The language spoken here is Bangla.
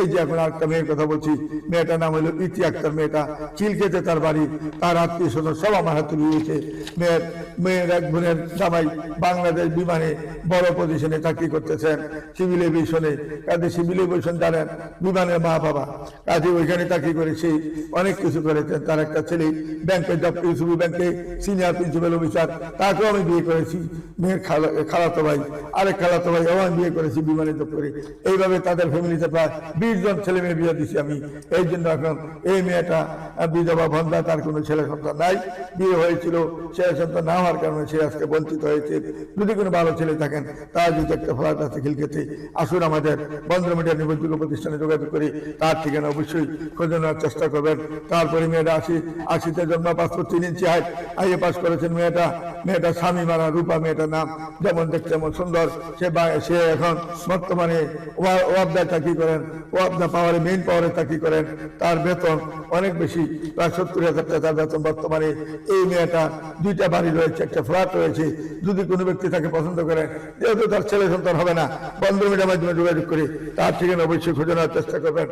এই যে এখন আরেকটা মেয়ের কথা বলছি, মেয়েটার নাম হলো ইতি আক্তার মেয়েটা। চিলকেতে তার বাড়ি, তার আত্মীয় স্বজন সব আমার হাতে রয়েছে। মেয়ের মেয়ের এক বোনের জামাই বাংলাদেশ বিমানে বড় পজিশনে চাকরি করতেছেন সিভিল এভিয়েশনে কাজে সিভিল এভিয়েশন জানেন, বিমানের মা বাবা। কাজে ওইখানে চাকরি করেছি অনেক কিছু করেছেন তার একটা ছেলে ব্যাংকে জব ইউসুবি ব্যাংকে সিনিয়র প্রিন্সিপাল অফিসার তাকেও আমি বিয়ে করেছি। মেয়ের খালা খালাতো ভাই, আরেক খালাতো ভাই আমি বিয়ে করেছি বিমানে জব করে। এইভাবে তাদের ফ্যামিলিতে প্রায় বিশ জন ছেলে মেয়ে বিয়ে দিছি আমি। এই জন্য এখন এই মেয়েটা বিধবা ভন্দা তার কোনো ছেলে সন্তান নাই। বিয়ে হয়েছিল ছেলে সন্তান না হওয়ার কারণে সে আজকে বঞ্চিত হয়েছে। যদি কোনো ভালো ছেলে থাকেন, তার যদি একটা ফ্ল্যাট আছে খিলকেতে আসুন আমাদের বন্ধ মিডিয়া নির্ভরযোগ্য প্রতিষ্ঠানে যোগাযোগ করি। তার ঠিকানা অবশ্যই খোঁজে নেওয়ার চেষ্টা করবেন। তারপরে মেয়েটা আশি আশিতে জন্ম পাসপোর্ট তিন ইঞ্চি হাইট আইএ পাস করেছেন মেয়েটা। মেয়েটা স্বামী মারা রূপা মেয়েটার নাম, যেমন দেখতে যেমন সুন্দর। সে সে এখন বর্তমানে ওয়া- ওয়াবদায় চাকরি করেন। ওয়াবদা পাওয়ারে মেইন পাওয়ারে চাকরি করেন। তার বেতন অনেক বেশি। প্রায় সত্তর হাজার টাকা বেতন বর্তমানে। এই মেয়েটা দুইটা বাড়ি রয়েছে, একটা ফ্ল্যাট রয়েছে। যদি কোনো ব্যক্তি তাকে পছন্দ করে, যেহেতু তার ছেলে সন্তান হবে না, বন্ধ মিডিয়ার মাধ্যমে যোগাযোগ করে। তার ঠিকানা অবশ্যই খোঁজানোর চেষ্টা করবেন।